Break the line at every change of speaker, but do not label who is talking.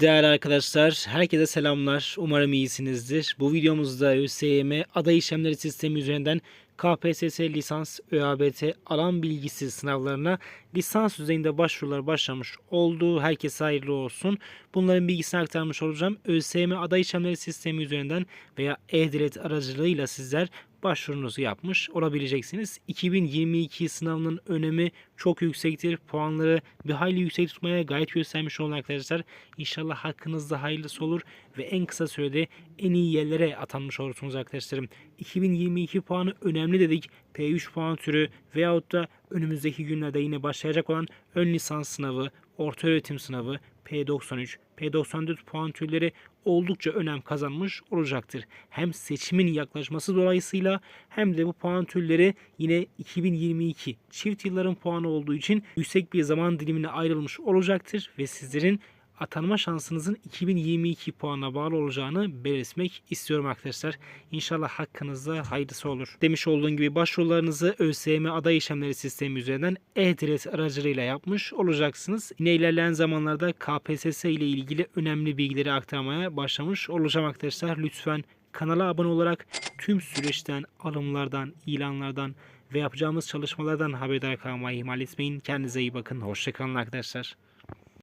Değerli arkadaşlar, herkese selamlar. Umarım iyisinizdir. Bu videomuzda ÖSYM aday işlemleri sistemi üzerinden KPSS lisans ÖABT alan bilgisi sınavlarına lisans düzeyinde başvurular başlamış oldu. Herkese hayırlı olsun. Bunların bilgisini aktarmış olacağım. ÖSYM aday işlemleri sistemi üzerinden veya e-devlet aracılığıyla sizler başvurunuzu yapmış olabileceksiniz. 2022 sınavının önemi çok yüksektir. Puanları bir hayli yüksek tutmaya gayet göstermiş olun arkadaşlar. İnşallah hakkınızda hayırlısı olur ve en kısa sürede en iyi yerlere atanmış olursunuz arkadaşlarım. 2022 puanı önemli dedik. P3 puan türü veyahut da önümüzdeki günlerde yine başlayacak olan ön lisans sınavı, orta öğretim sınavı, P93, P94 puan türleri oldukça önem kazanmış olacaktır. Hem seçimin yaklaşması dolayısıyla hem de bu puan türleri yine 2022 çift yılların puanı olduğu için yüksek bir zaman dilimine ayrılmış olacaktır ve sizlerin atanma şansınızın 2022 puana bağlı olacağını belirtmek istiyorum arkadaşlar. İnşallah hakkınızda hayırlısı olur. Demiş olduğum gibi başvurularınızı ÖSYM aday işlemleri sistemi üzerinden e-devlet aracılığıyla yapmış olacaksınız. Yine ilerleyen zamanlarda KPSS ile ilgili önemli bilgileri aktarmaya başlamış olacağım arkadaşlar. Lütfen kanala abone olarak tüm süreçten, alımlardan, ilanlardan ve yapacağımız çalışmalardan haberdar kalmayı ihmal etmeyin. Kendinize iyi bakın. Hoşçakalın arkadaşlar.